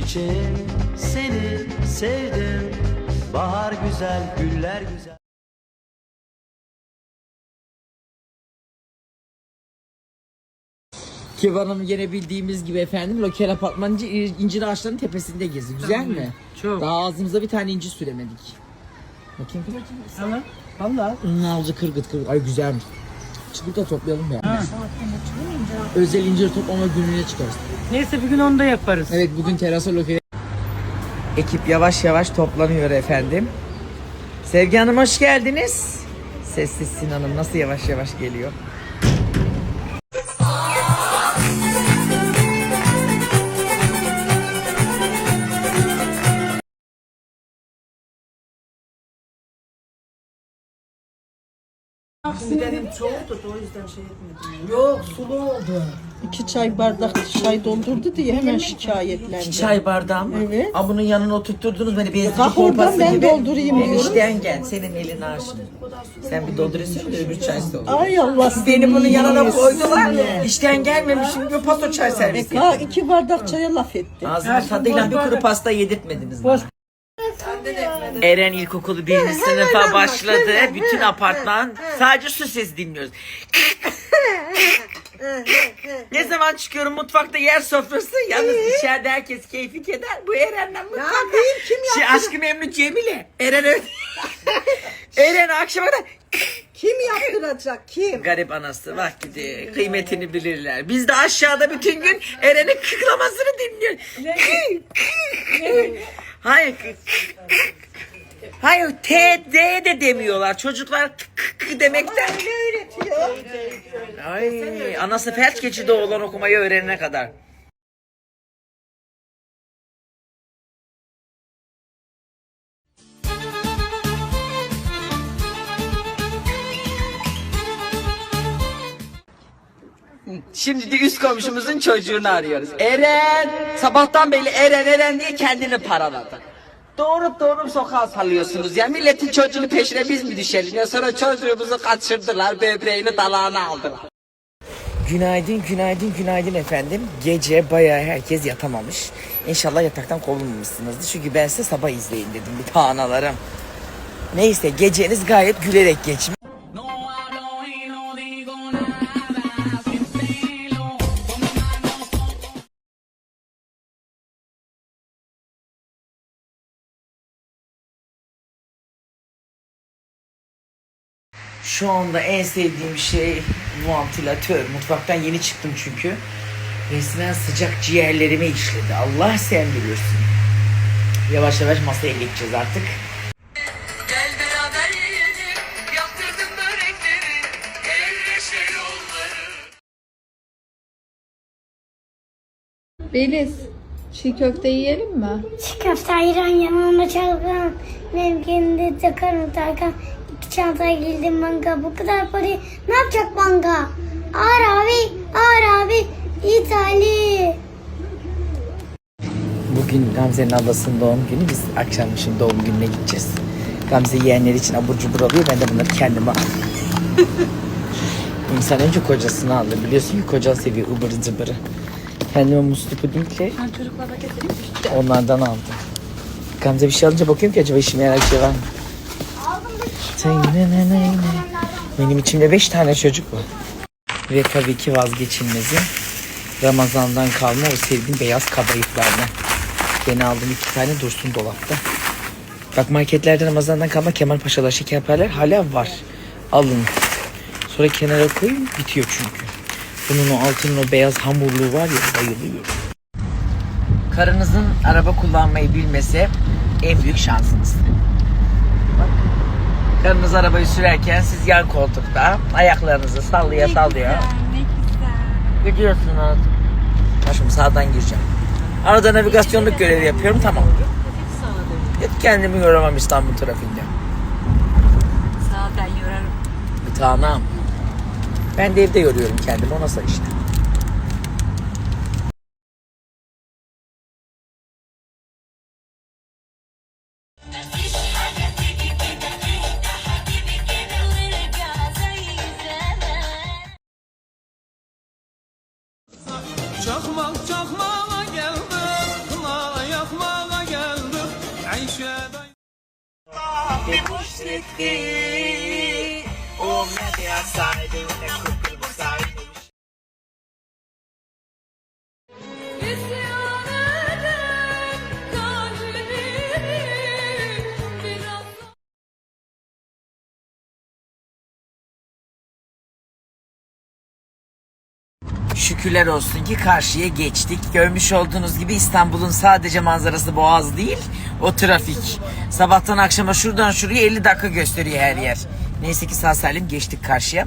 çiçeğim seni sevdim Bahar güzel güller güzel Kivan'ım yine bildiğimiz gibi efendim lokal apartmancı incir ağaçlarının tepesinde gezi. Güzel mi? Çok. Daha ağzımıza bir tane incir süremedik. Bakayım kız. Tamam. Valla. Onun ağzı kırgıt kırgıt. Ay güzelmiş. Da toplayalım ya. Özel incir toplama gününe çıkarız. Neyse bir gün onu da yaparız. Evet bugün terasa lokale. Ekip yavaş yavaş toplanıyor efendim. Sevgi Hanım hoş geldiniz. Sessiz Sinan'ım nasıl yavaş yavaş geliyor. Yok sulu oldu. İki çay bardak çay doldurdu diye hemen şikayetlendi. Çay bardağı mı? Evet. Aa, bunun yanına oturtturdunuz beni benzinci kalk oradan ben doldurayım diyorum. Enişten gel senin elin aşın. Sen bir dolduruyorsun da öbür çay olur. Ay Allah Beni bunun yanına koydular. İşten gelmemişim gibi paso çay servisi. Ha iki bardak çaya laf etti. Ağzının tadıyla bir kuru pasta yedirtmediniz bana. Eren ilkokulu birinci sınıfa başladı. Bütün apartman sadece su sesi dinliyoruz. ne zaman çıkıyorum mutfakta yer sofrası yalnız içeride herkes keyfi keder. Bu Eren'den mutfakta. kim Şey, aşkı memnun Cemile. Eren öyle. Eren akşama da Kim yaptıracak kim? garip anası gidi kıymetini bilirler. Biz de aşağıda bütün gün Eren'in kıklamasını dinliyor. Hayır. Hayır T, D de demiyorlar. Çocuklar k, k, k demekten. Ay, anası felç geçidi olan okumayı öğrenene kadar. Şimdi de üst komşumuzun çocuğunu arıyoruz. Eren! Sabahtan beri Eren Eren diye kendini paraladı. Doğurup doğurup sokağa salıyorsunuz ya. Milletin çocuğunu peşine biz mi düşelim ya? Sonra çocuğumuzu kaçırdılar, böbreğini dalağına aldılar. Günaydın, günaydın, günaydın efendim. Gece bayağı herkes yatamamış. İnşallah yataktan kovulmamışsınızdır. Çünkü ben size sabah izleyin dedim bir tanalarım. Neyse geceniz gayet gülerek geçmiş. Şu anda en sevdiğim şey vantilatör. Mutfaktan yeni çıktım çünkü. Resmen sıcak ciğerlerime işledi. Allah sen biliyorsun. Yavaş yavaş masaya geçeceğiz artık. Beliz, çiğ köfte yiyelim mi? Çiğ köfte ayran yanına çalgan. Mevkinde takarım Tarkan. Çantaya girdim manga. Bu kadar parayı ne yapacak manga? Ağır abi, ağır abi. İtali. Bugün Gamze'nin ablasının doğum günü. Biz akşammışın doğum gününe gideceğiz. Gamze yeğenleri için abur cubur alıyor. Ben de bunları kendime aldım. İnsan önce kocasını alır. Biliyorsun ki kocan seviyor ıbırı cıbırı. Kendime muslu pudingle onlardan aldım. Gamze bir şey alınca bakıyorum ki acaba işime yarar bir şey var mı? Benim içimde beş tane çocuk var. Ve tabii ki vazgeçilmezi Ramazan'dan kalma o sevdiğim beyaz kabayıklardan. Gene aldım iki tane dursun dolapta. Bak marketlerde Ramazan'dan kalma Kemal Paşalar şekerpareler hala var. Alın. Sonra kenara koyun bitiyor çünkü. Bunun o altının o beyaz hamurluğu var ya bayılıyorum. Karınızın araba kullanmayı bilmesi en büyük şansınız. Karınız arabayı sürerken siz yan koltukta ayaklarınızı sallaya sallaya gidiyorsunuz. Ha şimdi sağdan gireceğim. Arada navigasyonluk görevi yapıyorum tamam. Hep kendimi yoramam İstanbul trafiğinde. Sağdan yorarım. Bir tanem. Ben de evde yoruyorum kendimi o nasıl işte. Çakmak çakmağa geldi, kına yakmağa geldi. Ayşe Bir müşrikti, o medya sahibi ve kukul bu sahibi. Şükürler olsun ki karşıya geçtik. Görmüş olduğunuz gibi İstanbul'un sadece manzarası boğaz değil, o trafik. Sabahtan akşama şuradan şuraya 50 dakika gösteriyor her yer. Neyse ki sağ salim geçtik karşıya.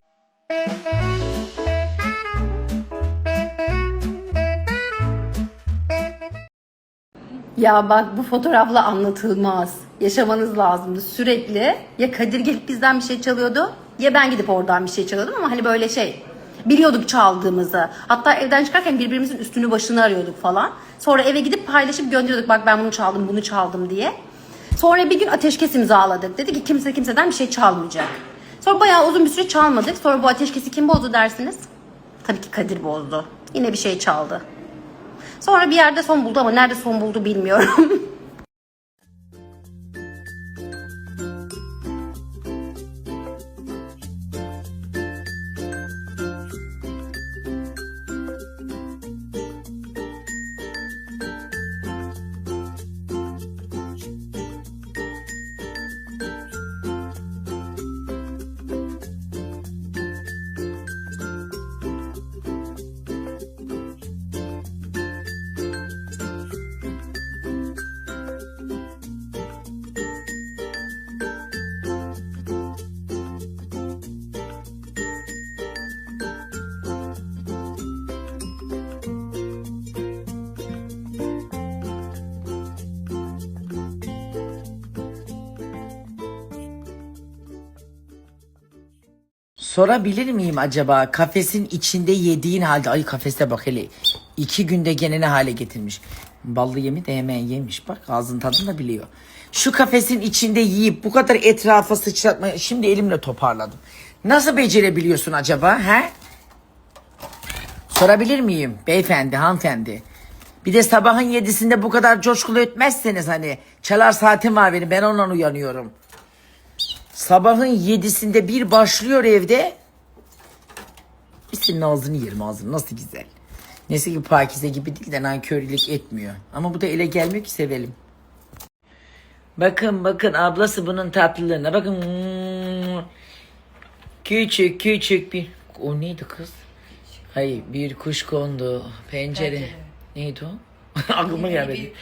Ya bak bu fotoğrafla anlatılmaz. Yaşamanız lazımdı sürekli. Ya Kadir gelip bizden bir şey çalıyordu ya ben gidip oradan bir şey çalıyordum ama hani böyle şey biliyorduk çaldığımızı. Hatta evden çıkarken birbirimizin üstünü başını arıyorduk falan. Sonra eve gidip paylaşıp gönderiyorduk bak ben bunu çaldım bunu çaldım diye. Sonra bir gün ateşkes imzaladık. Dedi ki kimse kimseden bir şey çalmayacak. Sonra bayağı uzun bir süre çalmadık. Sonra bu ateşkesi kim bozdu dersiniz? Tabii ki Kadir bozdu. Yine bir şey çaldı. Sonra bir yerde son buldu ama nerede son buldu bilmiyorum. Sorabilir miyim acaba kafesin içinde yediğin halde ay kafeste bak hele iki günde gene ne hale getirmiş. Ballı yemi de hemen yemiş bak ağzın tadını da biliyor. Şu kafesin içinde yiyip bu kadar etrafa sıçratma şimdi elimle toparladım. Nasıl becerebiliyorsun acaba he? Sorabilir miyim beyefendi hanımefendi? Bir de sabahın yedisinde bu kadar coşkulu ötmezseniz hani çalar saatim var benim ben ondan uyanıyorum. Sabahın yedisinde bir başlıyor evde. Bir senin ağzını yerim ağzını nasıl güzel. Neyse ki Pakize gibi değil de nankörlük etmiyor. Ama bu da ele gelmiyor ki sevelim. Bakın bakın ablası bunun tatlılığına bakın. Hmm. Küçük küçük bir... O neydi kız? Hayır bir kuş kondu pencere. Neydi o? Aklıma gelmedi.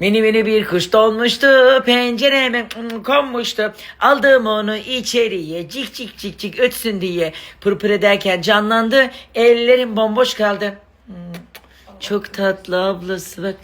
Mini mini bir kuş dolmuştu pencereme konmuştu. Aldım onu içeriye cik cik cik cik ötsün diye pırpır ederken canlandı. Ellerim bomboş kaldı. Hmm, Çok tatlı ablası bak.